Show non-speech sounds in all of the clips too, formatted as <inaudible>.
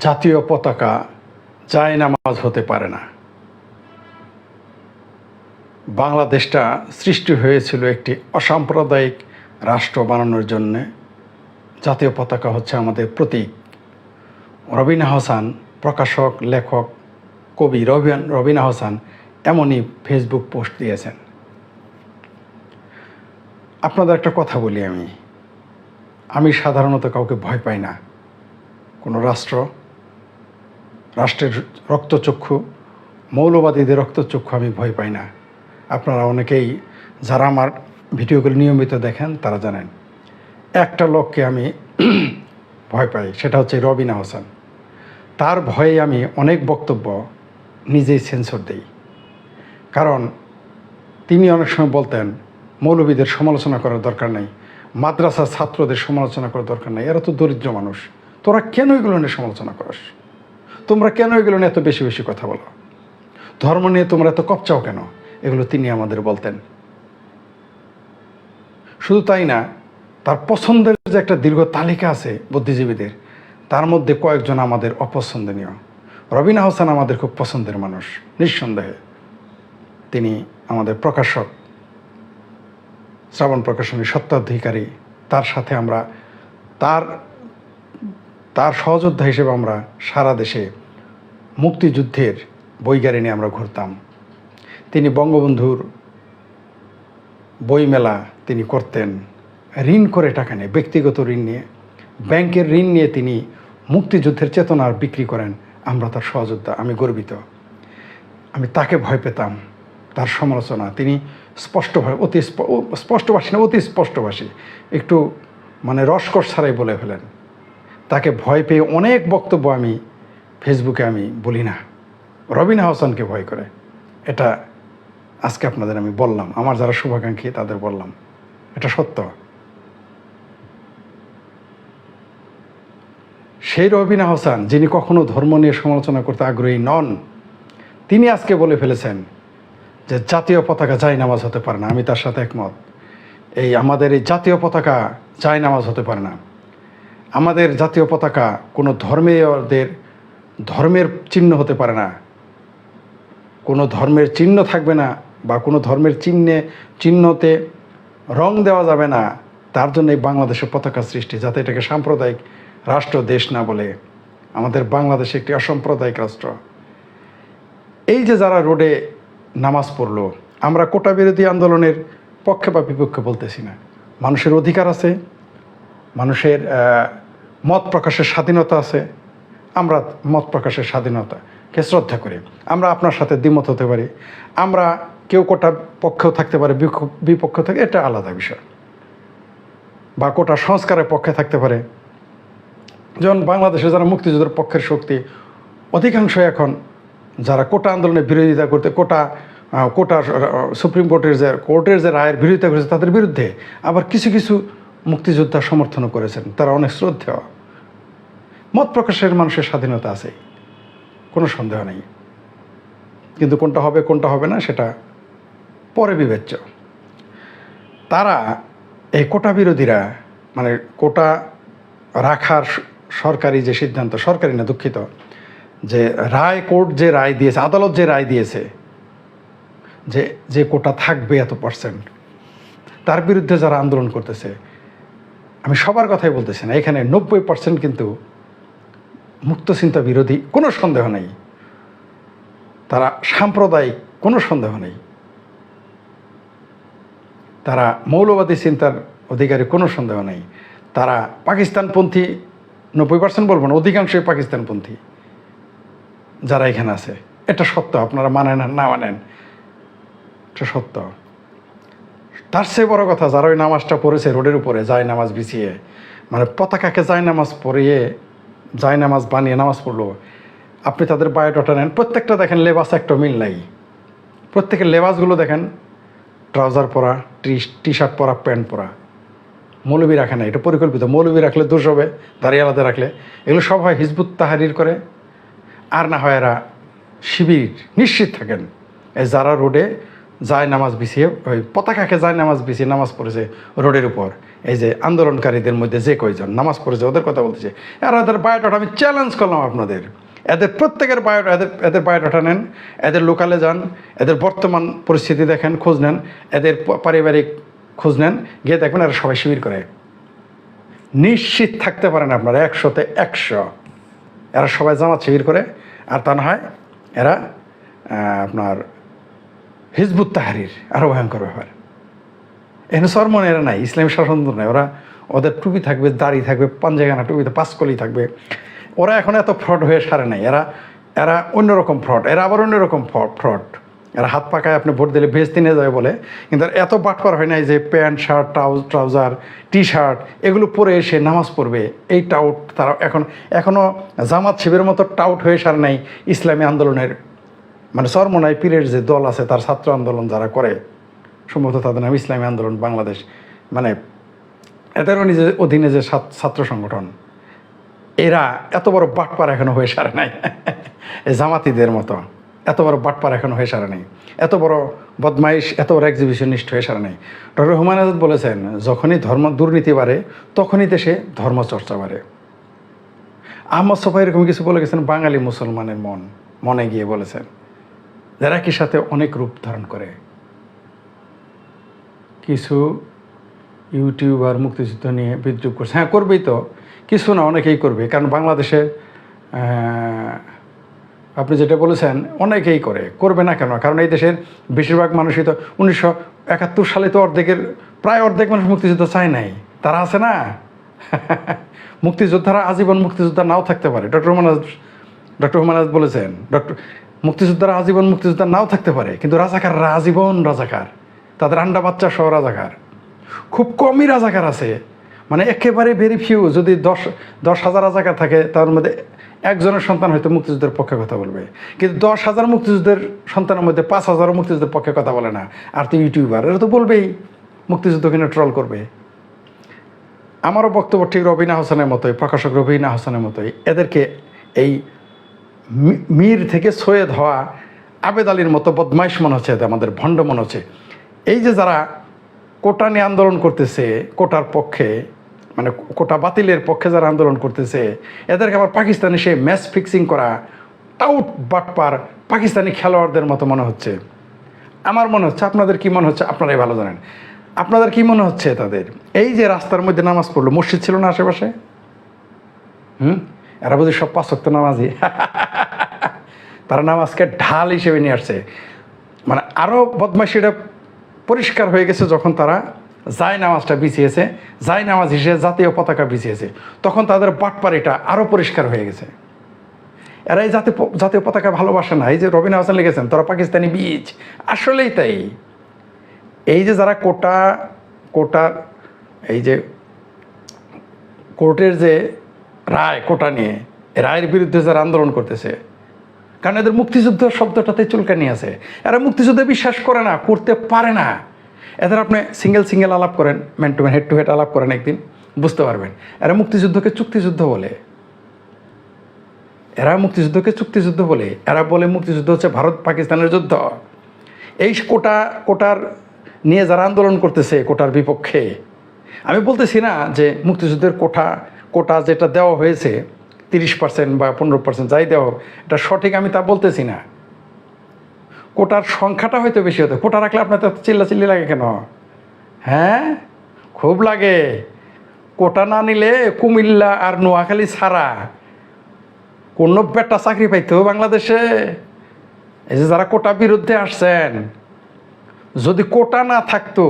জাতীয় পতাকা যায় নামাজ হতে পারে না। বাংলাদেশটা সৃষ্টি হয়েছিল একটি অসাম্প্রদায়িক রাষ্ট্র বানানোর জন্যে। জাতীয় পতাকা হচ্ছে আমাদের প্রতীক। রবিনা হাসান, প্রকাশক, লেখক, কবি রবিন, রবিনা হাসান এমনই ফেসবুক পোস্ট দিয়েছেন। আপনাদের একটা কথা বলি আমি। আমি সাধারণত কাউকে ভয় পাই না। কোনো রাষ্ট্র রাষ্ট্রের রক্তচক্ষু, মৌলবাদীদের রক্তচক্ষু আমি ভয় পাই না। আপনারা অনেকেই যারা আমার ভিডিওগুলো নিয়মিত দেখেন, তারা জানেন। একটা লোককে আমি <clears throat> ভয় পাই, সেটা হচ্ছে রবিনা হোসেন। তার ভয়ে আমি অনেক বক্তব্য নিজেই সেন্সর দেই। কারণ তিনি অনেক সময় বলতেন, মৌলবীদের সমালোচনা করার দরকার নেই, মাদ্রাসার ছাত্রদের সমালোচনা করার দরকার নেই, এরা তো দরিদ্র মানুষ, তোরা কেন এগুলো নিয়ে সমালোচনা করস? তোমরা কেন এগুলো নিয়ে এত বেশি বেশি কথা বলো? ধর্ম নিয়ে তোমরা এত কপচাও কেন? এগুলো তিনি আমাদের বলতেন। শুধু তাই না, তার পছন্দের যে একটা দীর্ঘ তালিকা আছে বুদ্ধিজীবীদের, তার মধ্যে কয়েকজন আমাদের অপছন্দনীয়। রবিনা হোসেন আমাদের খুব পছন্দের মানুষ, নিঃসন্দেহে। তিনি আমাদের প্রকাশক, শ্রাবণ প্রকাশনী সত্ত্বাধিকারী তার সাথে আমরা, তার তার সহযোদ্ধা হিসেবে আমরা সারা দেশে মুক্তিযুদ্ধের নিয়ে আমরা ঘুরতাম। তিনি বঙ্গবন্ধুর বইমেলা তিনি করতেন। ঋণ করে টাকা নিয়ে, ব্যক্তিগত ঋণ নিয়ে, ব্যাংকের ঋণ নিয়ে তিনি মুক্তিযুদ্ধের চেতনার বিক্রি করেন। আমরা তার সহযোদ্ধা, আমি গর্বিত। আমি তাকে ভয় পেতাম, তার সমালোচনা। তিনি স্পষ্টভাবে, অতি স্পষ্টভাষী না, অতি স্পষ্টভাষী। একটু মানে রসকস ছাড়াই বলে ফেলেন। তাকে ভয় পেয়ে অনেক বক্তব্য আমি ফেসবুকে আমি বলি না। রবিনা হাসানকে ভয় করে। এটা আজকে আপনাদের আমি বললাম। আমার যারা শুভাকাঙ্ক্ষী, তাদের বললাম। এটা সত্য। সেই রবিনা হাসান, যিনি কখনো ধর্ম নিয়ে সমালোচনা করতে আগ্রহী নন, তিনি আজকে বলে ফেলেছেন যে জাতীয় পতাকা চাই নামাজ হতে পারে না। আমি তার সাথে একমত। এই আমাদের এই জাতীয় পতাকা চাই নামাজ হতে পারে না। আমাদের জাতীয় পতাকা কোনো ধর্মীয়দের ধর্মের চিহ্ন হতে পারে না। কোনো ধর্মের চিহ্ন থাকবে না বা কোনো ধর্মের চিহ্নে, চিহ্নতে রং দেওয়া যাবে না। তার জন্য এই বাংলাদেশের পতাকা সৃষ্টি, যাতে এটাকে সাম্প্রদায়িক রাষ্ট্র, দেশ না বলে। আমাদের বাংলাদেশ একটি অসাম্প্রদায়িক রাষ্ট্র। এই যে যারা রোডে নামাজ পড়ল, আমরা কোটা বিরোধী আন্দোলনের পক্ষে বা বিপক্ষে বলতেছি না। মানুষের অধিকার আছে, মানুষের মত প্রকাশের স্বাধীনতা আছে আমরা মত প্রকাশের স্বাধীনতাকে শ্রদ্ধা করি, আমরা আপনার সাথে দ্বিমত হতে পারি, আমরা কেউ কোটা পক্ষেও থাকতে পারে, বিপক্ষ থাকে, এটা আলাদা বিষয়। বা কোটা সংস্কারের পক্ষে থাকতে পারে। যেমন বাংলাদেশে যারা মুক্তিযুদ্ধের পক্ষের শক্তি, অধিকাংশ এখন যারা কোটা আন্দোলনের বিরোধিতা করতে, কোটা কোটা সুপ্রিম কোর্টের যে কোর্টের যে রায়ের বিরোধিতা করেছে, তাদের বিরুদ্ধে আবার কিছু কিছু মুক্তিযোদ্ধা সমর্থন করেছেন। তারা অনেক শ্রদ্ধেয়। মত প্রকাশের মানুষের স্বাধীনতা আছে, কোনো সন্দেহ নেই। কিন্তু কোনটা হবে কোনটা হবে না, সেটা পরে বিবেচ্য। তারা এই কোটা বিরোধীরা মানে কোটা রাখার সরকারি যে সিদ্ধান্ত, সরকারি না, দুঃখিত, যে রায় কোর্ট যে রায় দিয়েছে, আদালত যে রায় দিয়েছে, যে যে কোটা থাকবে এত পার্সেন্ট, তার বিরুদ্ধে যারা আন্দোলন করতেছে, আমি সবার কথাই বলতেছি না, এখানে নব্বই পার্সেন্ট কিন্তু মুক্ত চিন্তা বিরোধী কোনো সন্দেহ নেই। তারা সাম্প্রদায়িক কোনো সন্দেহ নেই। তারা মৌলবাদী চিন্তার অধিকারী কোনো সন্দেহ নেই। তারা পাকিস্তানপন্থী, নব্বই পার্সেন্ট বলব না, অধিকাংশই পাকিস্তানপন্থী যারা এখানে আছে। এটা সত্য, আপনারা মানেন না মানেন। এটা সত্য। তার চেয়ে বড় কথা, যারা ওই নামাজটা পড়েছে রোডের উপরে যায় নামাজ বিছিয়ে মানে পতাকাকে যায় নামাজ পড়িয়ে যায় নামাজ, বানিয়ে নামাজ পড়ল। আপনি তাদের বায়োডাটা নেন। প্রত্যেকটা দেখেন লেবাস একটা মিল নাই। প্রত্যেকের লেবাসগুলো দেখেন, ট্রাউজার পরা, টি টি শার্ট পরা, প্যান্ট পরা। মৌলবী রাখে না, এটা পরিকল্পিত। মৌলবী রাখলে দোষ হবে দাঁড়িয়ে আলাদা রাখলে। এগুলো সব হয় হিজবুত তাহারির করে। আর না হয় এরা শিবির, নিশ্চিত থাকেন। এই যারা রোডে যায় নামাজ বিছিয়ে, ওই পতাকাকে যায় নামাজ বিছিয়ে, নামাজ পড়েছে রোডের উপর। এই যে আন্দোলনকারীদের মধ্যে যে কয়জন, নামাজ পড়েছে, ওদের কথা বলতেছে। আর এদের বায়োডাটা আমি চ্যালেঞ্জ করলাম আপনাদের। এদের প্রত্যেকের বায়োডা এদের এদের বায়োডাটা নেন, এদের লোকালে যান, এদের বর্তমান পরিস্থিতি দেখেন, খোঁজ নেন, এদের পারিবারিক খোঁজ নেন, গিয়ে দেখবেন এরা সবাই শিবির করে। নিশ্চিত থাকতে পারেন আপনারা, একশোতে একশো। এরা সবাই জামাত শিবির করে, আর তা না হয় এরা আপনার হিজবুত তাহারির আরও ভয়ঙ্কর ব্যাপার। এখানে এরা নাই, ইসলামী শাসনতন্ত্র নাই। ওরা ওদের টুপি থাকবে, দাড়ি থাকবে পাঞ্জাগানা টুপিতে পাঁচকলি থাকবে। ওরা এখন এত ফ্রড হয়ে সারে নাই। এরা এরা অন্যরকম ফ্রড, এরা আবার অন্যরকম ফ্রড এরা হাত পাকায় আপনি ভোট দিলে ভেস্তি নিয়ে যাবে বলে। কিন্তু এত বাটপার হয় নাই যে pant, shirt, trouse, trouser T shirt এগুলো পরে এসে নামাজ পড়বে। এই টাউট তারা এখন এখনও জামাত শিবের মতো টাউট হয়ে সারে নাই ইসলামী আন্দোলনের। মানে সরমনাই পীরের যে দল আছে, তার ছাত্র আন্দোলন যারা করে সম্ভবত তাদের নাম ইসলামী আন্দোলন বাংলাদেশ। মানে এদেরও নিজের অধীনে যে ছাত্র সংগঠন, এরা এত বড় বাটপার এখনও হয়ে সারে নাই। জামাতিদের মতো। এত বড় বাটপার এখনও হয়ে সারে নাই। এত বড় বদমাইশ, এত বড় এক্সিবিশনিস্ট হয়ে সারে নাই। ডক্টর হুমায়ুন আজাদ বলেছেন, যখনই ধর্ম দুর্নীতি বাড়ে, তখনই দেশে ধর্মচর্চা বাড়ে। আহমদ সফাই এরকম কিছু বলে গেছেন, বাঙালি মুসলমানের মন মনে গিয়ে বলেছেন, যারা কি সাথে অনেক রূপ ধারণ করে কিছু ইউটিউবার মুক্তিযুদ্ধ নিয়ে বিদ্রুপ করছে। হ্যাঁ করবেই তো। কিছু না, অনেকেই করবে। কারণ বাংলাদেশে আপনি যেটা বলেছেন, অনেকেই করে। করবে না কেন? কারণ এই দেশের বেশিরভাগ মানুষই তো উনিশশো একাত্তর সালে তো অর্ধেকের, প্রায় অর্ধেক মানুষ মুক্তিযুদ্ধ চায় নাই। তারা আছে না? <laughs> মুক্তিযোদ্ধারা আজীবন মুক্তিযোদ্ধা নাও থাকতে পারে। ডক্টর হুমানাজ ডক্টর হুমানাজ বলেছেন, ডক্টর, মুক্তিযোদ্ধারা আজীবন মুক্তিযোদ্ধা নাও থাকতে পারে, কিন্তু রাজাকাররা আজীবন রাজাকার। তাদের আন্ডা বাচ্চা সহ রাজাকার। খুব কমই রাজাকার আছে। মানে একেবারে ভেরি ফিউ যদি দশ দশ হাজার রাজাকার থাকে, তার মধ্যে একজনের সন্তান হয়তো মুক্তিযুদ্ধের পক্ষে কথা বলবে। কিন্তু দশ হাজার মুক্তিযুদ্ধের সন্তানের মধ্যে পাঁচ হাজারও মুক্তিযুদ্ধের পক্ষে কথা বলে না। আর তো ইউটিউবার, এরা তো বলবেই, মুক্তিযুদ্ধ কিনে ট্রল করবে। আমারও বক্তব্য ঠিক রবিনা হোসেনের মতোই, প্রকাশক রবিনা হোসেনের মতোই। এদেরকে এই মীর থেকে সৈয়দ হওয়া আবেদ আলীর মতো বদমাইশ মনে হচ্ছে আমাদের ভণ্ড মনে হচ্ছে। এই যে যারা কোটা নিয়ে আন্দোলন করতেছে, কোটার পক্ষে মানে কোটা বাতিলের পক্ষে যারা আন্দোলন করতেছে, এদেরকে আবার পাকিস্তানি সে ম্যাচ ফিক্সিং করা, টাউট বাটপার পাকিস্তানি খেলোয়াড়দের মতো মনে হচ্ছে। আমার মনে হচ্ছে, আপনাদের কি মনে হচ্ছে? আপনারাই ভালো জানেন। আপনাদের কি মনে হচ্ছে তাদের? এই যে রাস্তার মধ্যে নামাজ পড়ল, মসজিদ ছিল না আশেপাশে? হুম? এরা বুঝি সব পাঁচক্ত নামাজি <laughs> তারা নামাজকে ঢাল হিসেবে নিয়ে আসছে। মানে আরও বদমাইশিটা পরিষ্কার হয়ে গেছে যখন তারা জায় নামাজটা বিছিয়েছে। জায় নামাজ হিসেবে জাতীয় পতাকা বিছিয়েছে। তখন তাদের বাটপাড়িটা আরও পরিষ্কার হয়ে গেছে। এরা এই জাতীয় জাতীয় পতাকা ভালোবাসে না। এই যে রবিন হাসান লিখেছেন, তারা পাকিস্তানি বীজ। আসলেই তাই। এই যে যারা কোটা কোটার এই যে কোর্টের যে রায়, কোটা নিয়ে রায়ের বিরুদ্ধে যারা আন্দোলন করতেছে কারণ এদের মুক্তিযুদ্ধ শব্দটাতে চুলকানি আছে। এরা মুক্তিযুদ্ধে বিশ্বাস করে না, করতে পারে না। এদের আপনি সিঙ্গেল সিঙ্গেল আলাপ করেন man to man head to head আলাপ করেন একদিন, বুঝতে পারবেন। এরা মুক্তিযুদ্ধকে চুক্তিযুদ্ধ বলে। এরা মুক্তিযুদ্ধকে চুক্তিযুদ্ধ বলে। এরা বলে মুক্তিযুদ্ধ হচ্ছে ভারত পাকিস্তানের যুদ্ধ। এই কোটা, কোটার নিয়ে যারা আন্দোলন করতেছে, কোটার বিপক্ষে। আমি বলতেছি না যে মুক্তিযুদ্ধের কোটা কোটা যেটা দেওয়া হয়েছে তিরিশ পার্সেন্ট বা পনেরো পার্সেন্ট যাই দেওয়া হোক, এটা সঠিক আমি তা বলতেছি না। কোটার সংখ্যাটা হয়তো বেশি হতো কোটা রাখলে আপনার তো চিল্লা চিল্লি লাগে কেন? হ্যাঁ? খুব লাগে। কোটা না নিলে কুমিল্লা আর নোয়াখালী ছাড়া কোনো বেটা চাকরি পাইতো বাংলাদেশে। এই যে যারা কোটা বিরুদ্ধে আসছেন যদি কোটা না থাকতো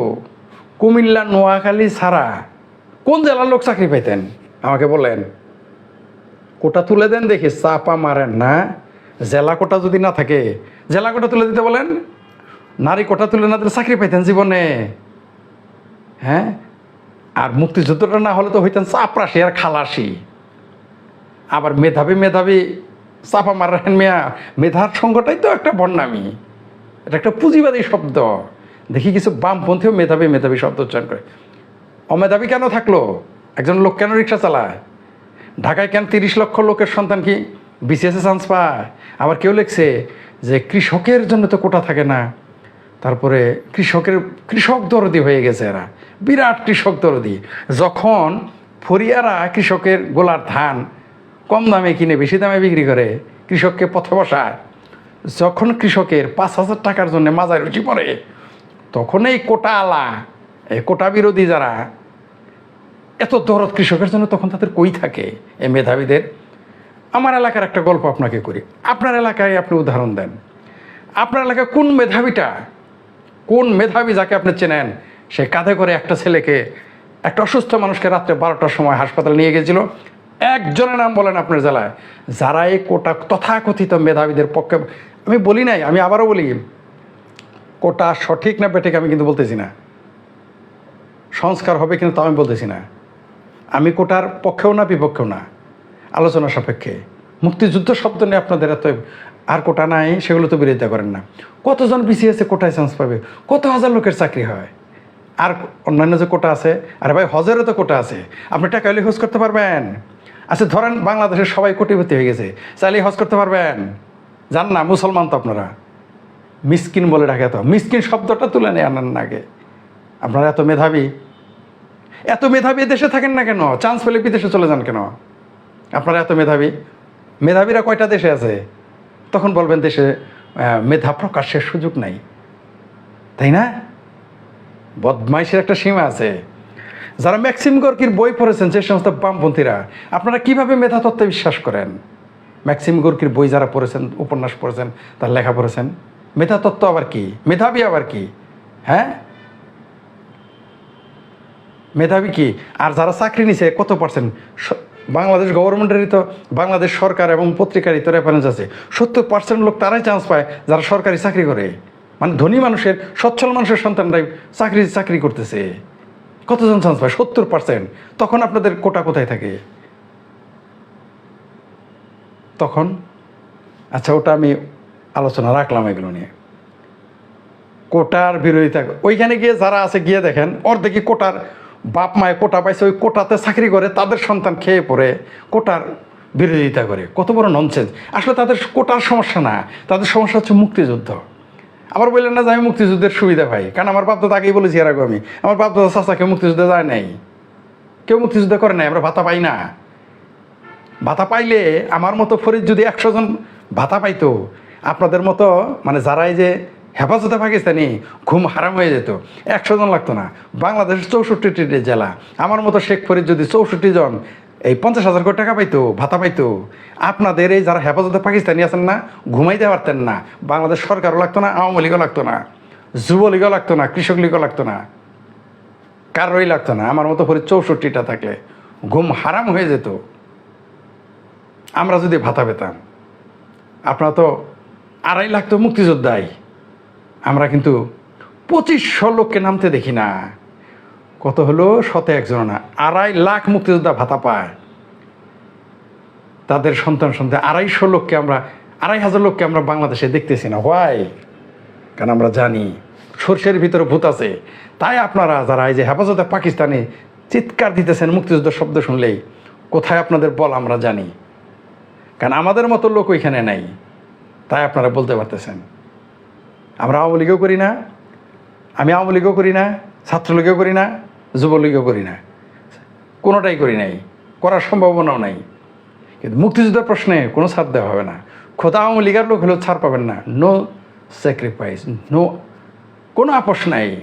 কুমিল্লা নোয়াখালী ছাড়া কোন জেলার লোক চাকরি পাইতেন? আমাকে বলেন। কোটা তুলে দেন দেখি, চাপা মারেন না। জেলা কোটা যদি না থাকে, জেলা কোটা তুলে দিতে বলেন? নারী কোটা তুলে না দিলে চাকরি পাইতেন জীবনে। হ্যাঁ? আর মুক্তিযুদ্ধটা না হলে তো হইতেন চাপরাশি আর খালাসি। আবার মেধাবী মেধাবী চাপা মারেন মেয়া। মেধার সঙ্গটাই তো একটা বন্যামি। এটা একটা পুঁজিবাদী শব্দ। দেখি কিছু বামপন্থীও মেধাবী মেধাবী শব্দ উচ্চারণ করে। অমেধাবী কেন থাকল? একজন লোক কেন রিক্সা চালায়? ঢাকায় কেন তিরিশ লক্ষ লোকের সন্তান কি? বিসিএসে চান্স পায়? আবার কেউ লিখছে যে কৃষকের জন্য তো কোটা থাকে না। তারপরে কৃষকের, কৃষক দরদি হয়ে গেছে এরা। বিরাট কৃষক দরদি। যখন ফরিয়ারা কৃষকের গোলার ধান কম দামে কিনে, বেশি দামে বিক্রি করে, কৃষককে পথে বসায়, যখন কৃষকের পাঁচ হাজার টাকার জন্য মাজায় রুচি পড়ে, তখন এই কোটা আলা এই কোটা বিরোধী যারা এত দরদ কৃষকের জন্য তখন তাদের কই থাকে এই মেধাবীদের? আমার এলাকার একটা গল্প আপনাকে করি। আপনার এলাকায় আপনি উদাহরণ দেন। আপনার এলাকায় কোন মেধাবীটা, কোন মেধাবী যাকে আপনি চেনেন, সে কাঁধে করে একটা ছেলেকে, একটা অসুস্থ মানুষকে রাত্রে বারোটার সময় হাসপাতালে নিয়ে গেছিল একজনের নাম বলেন আপনার জেলায়। যারা এই কোটা তথাকথিত মেধাবীদের পক্ষে, আমি বলি নাই, আমি আবারও বলি, কোটা সঠিক না বেঠিক আমি কিন্তু বলতেছি না। সংস্কার হবে কিন্তু তা আমি বলতেছি না। আমি কোটার পক্ষেও না, বিপক্ষেও না। আলোচনা সাপেক্ষে। মুক্তিযুদ্ধ শব্দ নিয়ে আপনাদের এত আর কোটা নাই, সেগুলো তো বিরোধিতা করেন না। কতজন বিসিএসে কোটায় চান্স পাবে? কত হাজার লোকের চাকরি হয়? আর অন্যান্য যে কোটা আছে, আরে ভাই, হজেরও তো কোটা আছে। আপনি টাকা হলে হজ করতে পারবেন। আচ্ছা ধরেন বাংলাদেশের সবাই কোটিপতি হয়ে গেছে, চাইলে হজ করতে পারবেন। জান না, মুসলমান তো আপনারা। মিসকিন বলে ডাকে তো। মিসকিন শব্দটা তুলে নেই আনার আগে। আপনারা এত মেধাবী। এত মেধাবী দেশে থাকেন না কেন? চান্স পেলে বিদেশে চলে যান কেন? আপনারা এত মেধাবী? মেধাবীরা কয়টা দেশে আছে? তখন বলবেন দেশে মেধা প্রকাশের সুযোগ নাই। তাই না? বদমাইশের একটা সীমা আছে। যারা ম্যাক্সিম গর্কির বই পড়েছেন, যে সমস্ত বামপন্থীরা, আপনারা কীভাবে মেধা তত্ত্বে বিশ্বাস করেন? ম্যাক্সিম গর্কির বই যারা পড়েছেন, উপন্যাস পড়েছেন, তার লেখা পড়েছেন। মেধা তত্ত্ব আবার কি? মেধাবী আবার কি? হ্যাঁ? মেধাবী কি? আর যারা চাকরি নিছে, কত পার্সেন্ট বাংলাদেশ গভর্নমেন্টেরই তো বাংলাদেশ সরকার এবং পত্রিকারই তো রেফারেন্স আছে। সত্তর পার্সেন্ট লোক তারাই চান্স পায় যারা সরকারি চাকরি করে। মানে ধনী মানুষের, সচ্ছল মানুষের সন্তানরাই চাকরি চাকরি করতেছে। কতজন চান্স পায়? সত্তর পার্সেন্ট তখন আপনাদের কোটা কোথায় থাকে? তখন? আচ্ছা ওটা আমি আলোচনা রাখলাম এগুলো নিয়ে। কোটার বিরোধিতা ওইখানে গিয়ে যারা আছে গিয়ে দেখেন অর্ধেকই কোটার বাপ মায়ে কোটা পাইছে, ওই কোটাতে চাকরি করে, তাদের সন্তান খেয়ে পড়ে, কোটার বিরোধিতা করে। কত বড় ননসেন্স আসলে তাদের কোটার সমস্যা না, তাদের সমস্যা হচ্ছে মুক্তিযুদ্ধ। আবার বললেন না যে আমি মুক্তিযুদ্ধের সুবিধা পাই। কারণ আমার বাপ দাদা আগেই বলেছি এর আগে আমি, আমার বাপ দাদা চাচাকে মুক্তিযুদ্ধে যায় নাই। কেউ মুক্তিযুদ্ধ করে নাই, আমরা ভাতা পাই না। ভাতা পাইলে আমার মতো ফরিদ যদি একশো জন ভাতা পাইতো, আপনাদের মতো মানে যারাই যে হেফাজতে পাকিস্তানি ঘুম হারাম হয়ে যেত। একশো জন লাগতো না। বাংলাদেশের চৌষট্টিটি জেলা। আমার মতো শেখ ফরিদ যদি চৌষট্টি জন এই পঞ্চাশ হাজার কোটি টাকা পাইতো, ভাতা পাইতো, আপনাদের এই যারা হেফাজতে পাকিস্তানি আছেন না, ঘুমাইতে পারতেন না। বাংলাদেশ সরকারও লাগতো না, আওয়ামী লীগও লাগতো না। যুবলীগও লাগতো না, কৃষক লীগও লাগতো না। কারোই লাগতো না। আমার মতো ফরিদ চৌষট্টিটা থাকলে ঘুম হারাম হয়ে যেত। আমরা যদি ভাতা পেতাম, আপনারা তো আড়াই লাখ তো মুক্তিযোদ্ধাই। আমরা কিন্তু পঁচিশশো লোককে নামতে দেখি না। কত হলো? শত একজন না। আড়াই লাখ মুক্তিযোদ্ধা ভাতা পায়। তাদের সন্তান সন্তান, আড়াইশো লোককে আমরা, আড়াই হাজার লোককে আমরা বাংলাদেশে দেখতেছি না। হোয়াই কারণ আমরা জানি, সর্ষের ভিতরে ভূত আছে। তাই আপনারা যারা এই যে হেফাজতে পাকিস্তানে চিৎকার দিতেছেন মুক্তিযুদ্ধ শব্দ শুনলেই, কোথায় আপনাদের বল আমরা জানি। কারণ আমাদের মতো লোক ওইখানে নাই। তাই আপনারা বলতে পারতেছেন। আমরা আওয়ামী লীগও করি না, আমি আওয়ামী লীগও করি না, ছাত্রলীগও করি না, যুবলীগও করি না। কোনোটাই করি নাই, করার সম্ভাবনাও নাই। কিন্তু মুক্তিযুদ্ধের প্রশ্নে কোনো ছাড় দেওয়া হবে না। খোদা আওয়ামী লীগের লোক হলেও ছাড় পাবেন না। নো স্যাক্রিফাইস নো কোনো আপোষ নাই।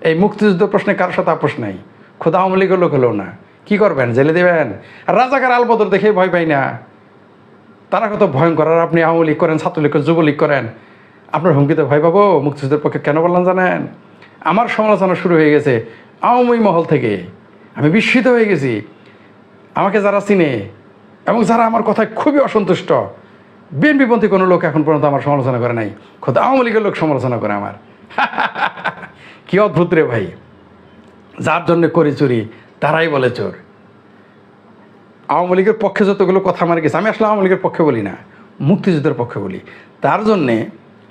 এই মুক্তিযুদ্ধ প্রশ্নে কারোর সাথে আপোষ নাই। খোদা আওয়ামী লীগের লোক হলেও না। কি করবেন? জেলে দেবেন? আর রাজাকার আলবদর দেখে ভয় পাই না। তারা কত ভয়ঙ্কর, আর আপনি আওয়ামী লীগ করেন, ছাত্রলীগ করেন, যুবলীগ করেন। আপনার হুমকিতে ভয় পাবো, মুক্তিযুদ্ধের পক্ষে কেন বললাম জানেন? আমার সমালোচনা শুরু হয়ে গেছে আওয়ামী মহল থেকে। আমি বিস্মিত হয়ে গেছি। আমাকে যারা চিনে এবং যারা আমার কথায় খুবই অসন্তুষ্ট বিএনপিপন্থী কোনো লোক এখন পর্যন্ত আমার সমালোচনা করে নাই। খোদ আওয়ামী লীগের লোক সমালোচনা করে আমার। <laughs> কি অদ্ভুত রে ভাই। যার জন্য করি চুরি, তারাই বলে চোর। আওয়ামী লীগের পক্ষে যতগুলো কথা আমার গেছে, আমি আসলে আওয়ামী লীগের পক্ষে বলি না, মুক্তিযুদ্ধের পক্ষে বলি। তার জন্যে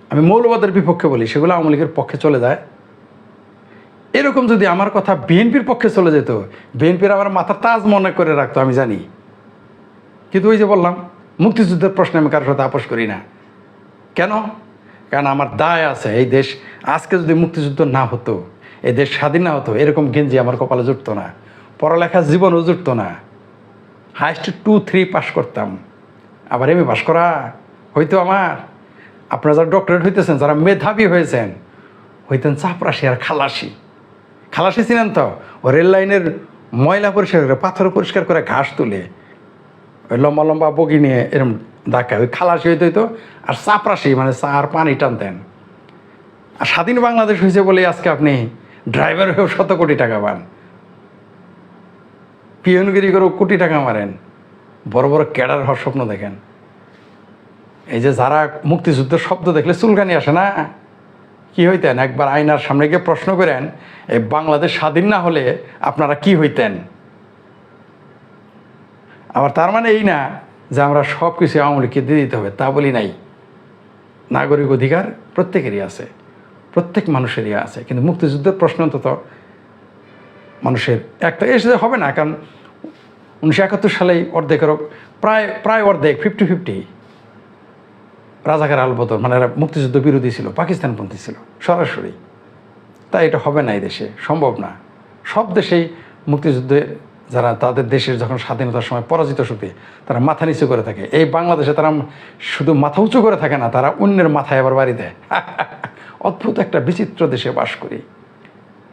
আমি মৌলবাদের বিপক্ষে বলি, সেগুলো আওয়ামী লীগের পক্ষে চলে যায়। এরকম যদি আমার কথা বিএনপির পক্ষে চলে যেত, বিএনপির আমার মাথা তাজ মনে করে রাখতো, আমি জানি। কিন্তু ওই যে বললাম, মুক্তিযুদ্ধের প্রশ্নে আমি কারোর সাথে আপোষ করি না। কেন? কারণ আমার দায় আছে, এই দেশ আজকে যদি মুক্তিযুদ্ধ না হতো, এই দেশ স্বাধীন না হতো, এরকম গেঞ্জি আমার কপালে জুটতো না। পড়ালেখার জীবনও জুটতো না। হাইস্ট টু, থ্রি পাস করতাম। আবার এম এ পাস করা হয়তো আমার। আপনারা যারা ডক্টরেট হইতেছেন, যারা মেধাবী হয়েছেন, হইতেন চাপরাশি আর খালাসি। খালাসি ছিলেন তো ও রেল লাইনের ময়লা পরিষ্কার করে, পাথর পরিষ্কার করে ঘাস তুলে, ওই লম্বা লম্বা বগি নিয়ে এরকম ডাকায় ওই খালাসি হইতে হইতো, আর চাপরাশি মানে চা আর পানি টানতেন। আর স্বাধীন বাংলাদেশ হয়েছে বলে আজকে আপনি ড্রাইভার হয়েও শত কোটি টাকা পান। পিয়নগিরি করেও কোটি টাকা মারেন। বড় বড় ক্যাডার হওয়ার স্বপ্ন দেখেন। এই যে যারা মুক্তিযুদ্ধের শব্দ দেখলে চুলকানি আসে না, কি হইতেন? একবার আয়নার সামনে গিয়ে প্রশ্ন করেন, এই বাংলাদেশ স্বাধীন না হলে আপনারা কি হইতেন? আবার তার মানে এই না যে আমরা সব কিছু আওয়ামী লীগকে দিয়ে দিতে হবে, তা বলি নাই। নাগরিক অধিকার প্রত্যেকেরই আছে, প্রত্যেক মানুষেরই আছে, কিন্তু মুক্তিযুদ্ধের প্রশ্ন অন্তত মানুষের একটা এসে হবে না, কারণ উনিশশো একাত্তর সালেই অর্ধেকেরও প্রায় প্রায় অর্ধেক ফিফটি ফিফটি রাজাকার আলবদর মানে এরা মুক্তিযুদ্ধ বিরোধী ছিল, পাকিস্তানপন্থী ছিল, সরাসরি। তাই এটা হবে না এই দেশে, সম্ভব না। সব দেশেই মুক্তিযুদ্ধে যারা, তাদের দেশের যখন স্বাধীনতার সময় পরাজিত শক্তি, তারা মাথা নিচু করে থাকে। এই বাংলাদেশে তারা শুধু মাথা উঁচু করে থাকে না, তারা অন্যের মাথায় আবার বাড়ি দেয়। <laughs> অদ্ভুত একটা বিচিত্র দেশে বাস করি।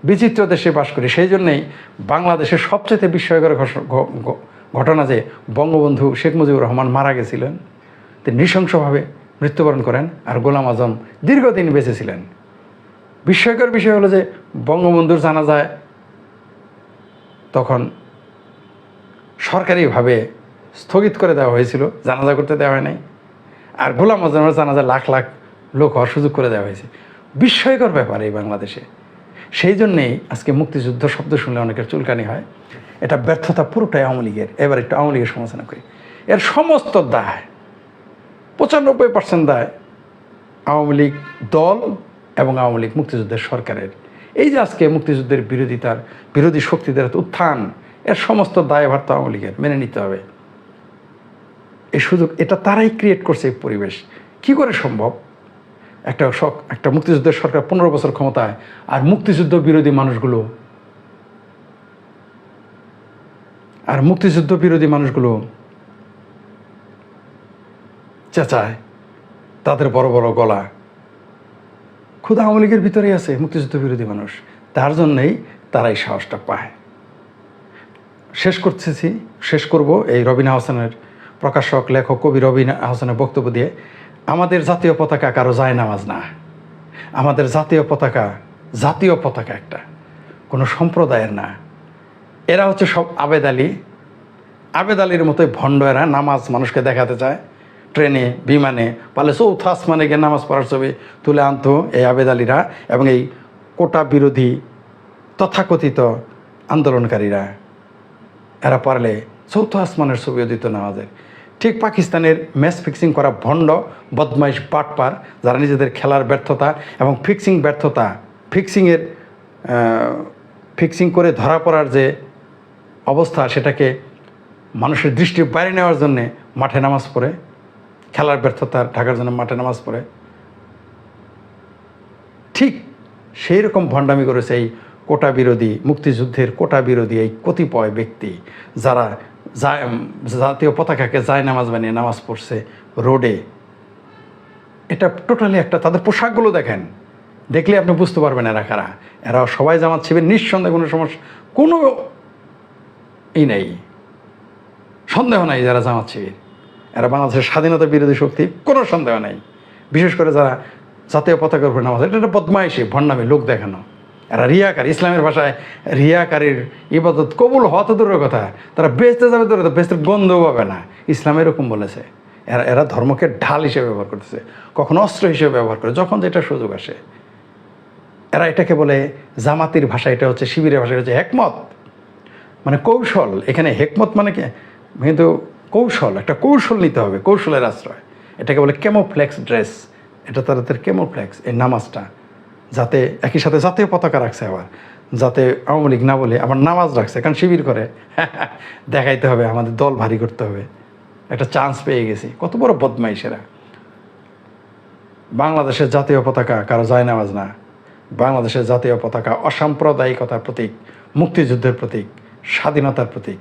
বিচিত্র দেশে বাস করি। সেই জন্যেই বাংলাদেশের সবচেয়ে বিস্ময়কর ঘটনা যে, বঙ্গবন্ধু শেখ মুজিবুর রহমান মারা গেছিলেন, তিনি নৃশংসভাবে মৃত্যুবরণ করেন আর গোলাম আজম দীর্ঘদিন বেঁচে ছিলেন। বিস্ময়কর বিষয় হলো যে বঙ্গবন্ধুর জানা যায় তখন সরকারিভাবে স্থগিত করে দেওয়া হয়েছিল, জানাজা করতে দেওয়া হয় নাই আর গোলাম আজমের জানাজা লাখ লাখ লোক হওয়ার সুযোগ করে দেওয়া হয়েছে। বিস্ময়কর ব্যাপার এই বাংলাদেশে। সেই জন্যেই আজকে মুক্তিযুদ্ধ শব্দ শুনলে অনেকের চুলকানি হয়। এটা ব্যর্থতা পুরোটাই আওয়ামী লীগের। এবার একটু আওয়ামী লীগের সমালোচনা করি। এর সমস্ত দায় পঁচানব্বই পার্সেন্ট দায় আওয়ামী লীগ দল এবং আওয়ামী লীগ মুক্তিযুদ্ধের সরকারের। এই যে আজকে মুক্তিযুদ্ধের বিরোধিতার, বিরোধী শক্তিদের উত্থান, এর সমস্ত দায়ভার তো আওয়ামী লীগের, মেনে নিতে হবে। এই সুযোগ, এটা তারাই ক্রিয়েট করছে এই পরিবেশ। কি করে সম্ভব? একটা শক একটা মুক্তিযুদ্ধের সরকার পনেরো বছর ক্ষমতায়, আর মুক্তিযুদ্ধ বিরোধী মানুষগুলো, আর মুক্তিযুদ্ধ বিরোধী মানুষগুলো চেঁচায়, তাদের বড় বড় গলা। খুদ আওয়ামী লীগের ভিতরেই আছে, মুক্তিযুদ্ধ বিরোধী মানুষ। তার জন্যেই তারা এই সাহসটা পায়। শেষ করতেছি, শেষ করব এই রবিনা হাসানের প্রকাশক, লেখক, কবি রবিনা হাসানের বক্তব্য দিয়ে। আমাদের জাতীয় পতাকা কারও যায় নামাজ না। আমাদের জাতীয় পতাকা জাতীয় পতাকা একটা। কোনো সম্প্রদায়ের না। এরা হচ্ছে সব আবেদ আলী। আবেদ আলীর মতোই ভণ্ড এরা, নামাজ মানুষকে দেখাতে চায়। ট্রেনে, বিমানে পালে চৌথ আসমানে গিয়ে নামাজ পড়ার ছবি তুলে আনতো এই আবেদ আলীরা এবং এই কোটা বিরোধী তথাকথিত আন্দোলনকারীরা। এরা পারলে চৌথ আসমানের ছবিও দিত নামাজের। ঠিক পাকিস্তানের ম্যাচ ফিক্সিং করা ভণ্ড, বদমাইশ বাটপার যারা নিজেদের খেলার ব্যর্থতা এবং ফিক্সিং ব্যর্থতা, ফিক্সিংয়ের ফিক্সিং করে ধরা পড়ার যে অবস্থা সেটাকে মানুষের দৃষ্টির বাইরে নেওয়ার জন্যে মাঠে নামাজ পড়ে। খেলার ব্যর্থতা, ঢাকার জন্য মাঠে নামাজ পড়ে। ঠিক সেই রকম ভণ্ডামি করেছে এই কোটা বিরোধী, মুক্তিযুদ্ধের কোটা বিরোধী এই কতিপয় ব্যক্তি যারা জাতীয় পতাকাকে যায় নামাজ বানিয়ে নামাজ পড়ছে রোডে। এটা টোটালি একটা, তাদের পোশাকগুলো দেখেন। দেখলে আপনি বুঝতে পারবেন এরা কারা। এরা সবাই জামাত শিবের, নিঃসন্দেহে কোনো সমস্যা, কোনো ই নেই। সন্দেহ নাই যারা জামাত শিবির। এরা বাংলাদেশের স্বাধীনতা বিরোধী শক্তি, কোনো সন্দেহ নাই। বিশেষ করে যারা জাতীয় পতাকার উপরে নামাজ, এটা একটা বদমাইশি, ভণ্ডামি, লোক দেখানো। এরা রিয়াকার, ইসলামের ভাষায় রিয়াকারীর ইবাদত কবুল হওয়া তো দূরের কথা, তারা বেচতে যাবে দূরে বেচতে গন্ধও পাবে না। ইসলাম এরকম বলেছে। এরা এরা ধর্মকে ঢাল হিসেবে ব্যবহার করতেছে, কখনো অস্ত্র হিসেবে ব্যবহার করে, যখন যেটা সুযোগ আসে। এরা এটাকে বলে জামাতির ভাষা, এটা হচ্ছে শিবিরের ভাষা, এটা হচ্ছে হেকমত। মানে কৌশল, এখানে হেকমত মানে কি? কিন্তু কৌশল, একটা কৌশল নিতে হবে, কৌশলের আশ্রয়। এটাকে বলে কেমোফ্লেক্স ড্রেস। এটা তাদের কেমোফ্লেক্স, এই নামাজটা। যাতে একই সাথে জাতীয় পতাকা রাখছে আবার। যাতে আওয়ামী লীগ না বলে আবার নামাজ রাখছে, কারণ শিবির করে। <laughs> দেখাইতে হবে, আমাদের দল ভারী করতে হবে। একটা চান্স পেয়ে গেছি। কত বড় বদমাইশেরা বাংলাদেশের জাতীয় পতাকা কারও যায় নামাজ না। বাংলাদেশের জাতীয় পতাকা অসাম্প্রদায়িকতার প্রতীক, মুক্তিযুদ্ধের প্রতীক, স্বাধীনতার প্রতীক।